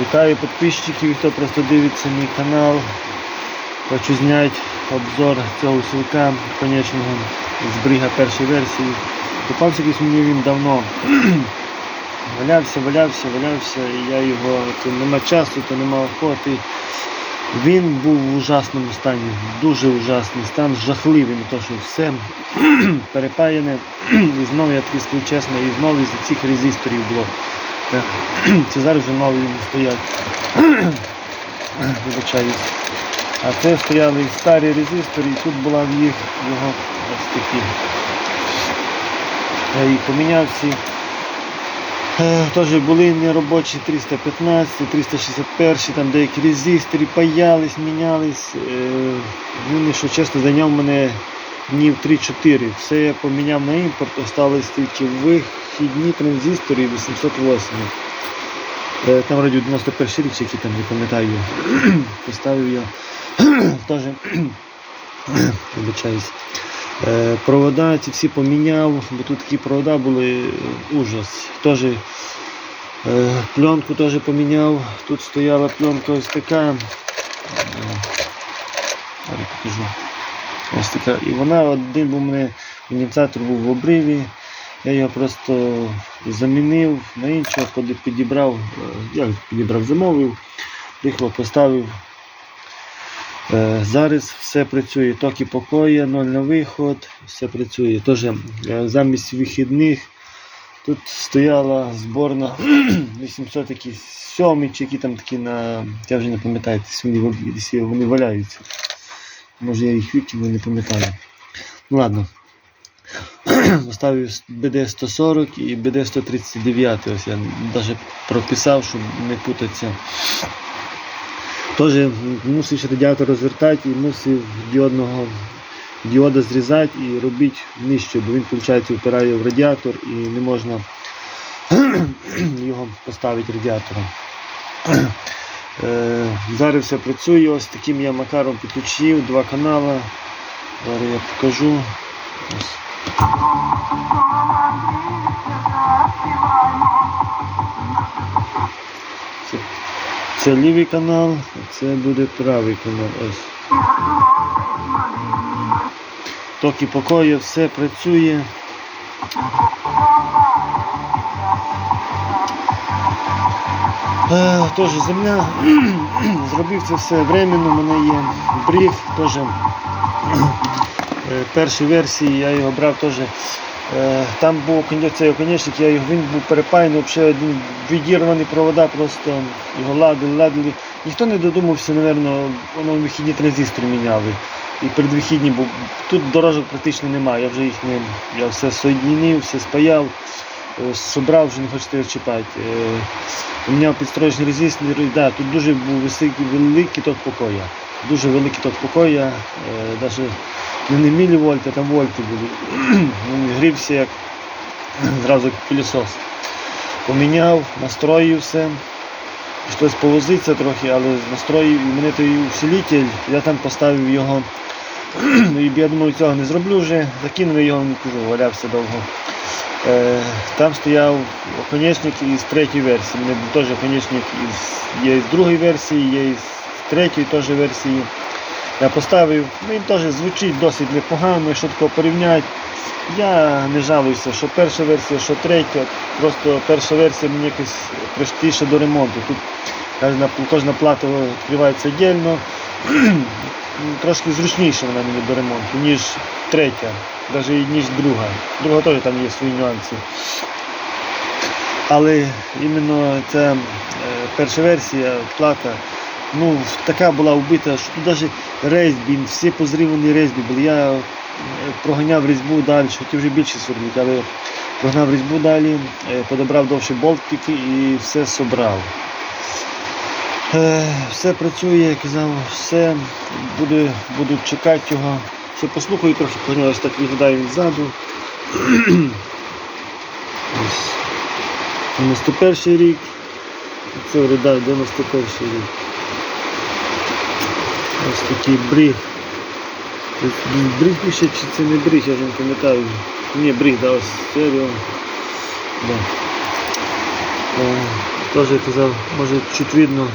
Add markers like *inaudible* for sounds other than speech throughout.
Вітаю підписчиків, хто просто дивиться мій канал. Хочу зняти обзор цього силка конечного з брига першої версії. Попався якийсь мені він давно. *clears throat* Валявся, валявся, валявся, і я його, то нема часу, то нема охоти. Він був в ужасному стані, дуже ужасний стан, жахливий, не то що все *clears throat* перепаяне. *clears throat* І знову я скажу чесно, і знову із цих резисторів було. Е, *clears throat* Це зараз вже нові стоять. *clears throat* Вибачаюсь. А це стояли старі резистори, і тут була в їх його ось такі. Я їх поміняв всі. Е, Теж були неробочі 315, 361, там деякі резистори паялись, мінялись. Е, Він, якщо чесно, зайняв мене днів 3-4. Все я поміняв на імпорт, осталось тільки вихідні транзистори 808. Е, Там радіо 91 рік, який там не пам'ятаю. *clears throat* Поставив я *clears throat* теж *clears throat* вибачаюсь. Е, Провода ці всі поміняв, бо тут такі провода були е, ужас. Теж пленку теж поміняв. Тут стояла пленка ось така. Зараз покажу. Ось така. І вона один у мене ініціатор був в обриві. Я його просто замінив на іншого, підібрав, е, як підібрав, замовив, приїхав, поставив. Е, Зараз все працює, токи покоя, ноль на виход, все працює. Теж е, замість вихідних тут стояла зборна *clears throat* 800 якісь сьомі, чи які там такі на. Я вже не пам'ятаю, вони, вони валяються. Може я їх викину, не пам'ятаю. Ну ладно. *clears throat* Поставив BD140 і BD139. Ось я навіть прописав, щоб не путатися. Теж мусиш радіатор розвертати і мусив діодного діода зрізати і робити нижче, бо він, виходить, впирає в радіатор і не можна *clears throat* його поставити радіатором. *clears throat* Зараз все працює, ось таким я макаром підключив, два канали. Зараз я покажу. Ось. Це, це лівий канал, а це буде правий канал. Ось. Токи покою, все працює. Е, Теж земля. *clears throat* Зробив це все временно, у мене є бріг, теж е, першої версії я його брав теж. е, Там був цей оконечник, я його, він був перепаяний, взагалі відірвані провода, просто його ладили, ладили. Ніхто не додумався, напевно, воно вихідні транзистори міняли. І передвихідні, бо тут дорожок практично немає. Я вже їх не. Я все соєдинив, все спаяв, собрав, вже не хочете чіпати. Е, Поміняв підстроєчний резистор, да, тут дуже був високий, великий ток покоя. Дуже великий ток покоя, навіть не, не мілівольти, а там вольти були. *clears throat* Він грівся як *clears throat* як пилісос. Поміняв, настроїв все. Щось повозиться трохи, але настроїв мене той усилитель, я там поставив його. *clears throat* Ну, і я думаю, цього не зроблю вже, закинув його, не кажу, валявся довго. Е, Там стояв оконечник із третьої версії. У мене теж оконечник із, є з другої версії, є із третьої теж версії. Я поставив, ну, він теж звучить досить непогано, якщо такого порівняти. Я не жалуюся, що перша версія, що третя. Просто перша версія мені якось простіше до ремонту. Тут кожна, плата відкривається віддільно. *clears throat* Трошки зручніше вона мені до ремонту, ніж третя, навіть ніж друга. Друга теж там є свої нюанси. Але іменно ця е, перша версія, плата, ну, така була вбита, що тут навіть резьбі, всі позрівані резьбі були. Я е, проганяв різьбу далі, хотів вже більше свернути, але прогнав різьбу далі, е, подобрав довше болтики і все собрав. Все працює, як казав, все, буду, буду чекати його. Ще послухаю трохи, поняв, ось так виглядає ззаду. *clears throat* Ось. 91 рік. Це виглядає 91 рік. Ось такий бріг. Бріг пише, чи це не бріг, я вже не пам'ятаю. Ні, бріг, да, ось серіо. Да. Е, Теж я казав, може чуть видно.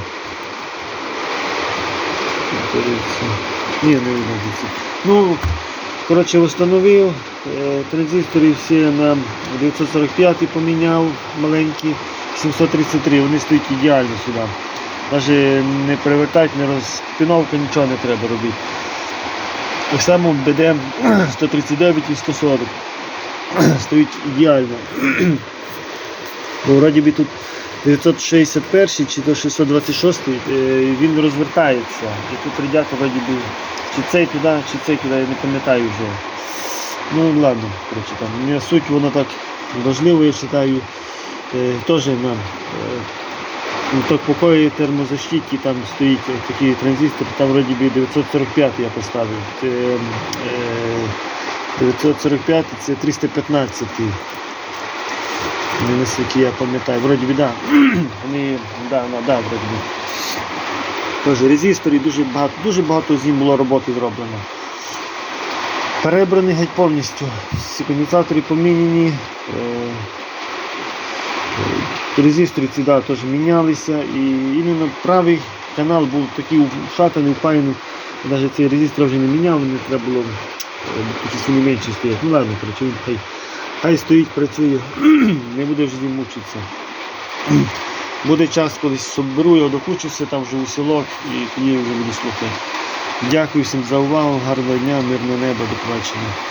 Дивіться. Ні, не видно. Ну, коротше, встановив. Е, Транзистори всі на 945 поміняв маленькі, 733, вони стоять ідеально сюди. Навіть не перевертати, не розпіновка, нічого не треба робити. Так само BDM 139 *clears throat* і 140 *clears throat* стоїть ідеально. Бо *clears throat* вроді би тут 961 чи то 626, е, він розвертається. І тут радіатор вроді би чи цей туди, чи цей туди, я не пам'ятаю вже. Ну ладно, коротше там. Не суть воно так важливо, я вважаю. Е, теж нам е, так покої термозащитки, там стоїть такий транзистор, там вроді би 945 я поставив. Е, 945 це 315. Не наскільки я пам'ятаю. Вроді би, да. *clears throat* Вони, да, да, да, вроді би. Тож резисторі дуже багато, дуже багато з ним було роботи зроблено. Перебраний геть повністю. Конденсатори поміняні. Е, е, резистори ці да, теж мінялися. І іменно правий канал був такий ушатаний, впаяний. Навіть цей резистор вже не міняв, не треба було е, якісь менші стоять. Ну ладно, коротше, він хай, хай стоїть, працює, *clears throat* не буде вже з ним мучитися. *clears throat* Буде час, колись соберу його докучуся там вже у село і тоді вже буду слухати. Дякую всім за увагу, гарного дня, мирного неба, до побачення.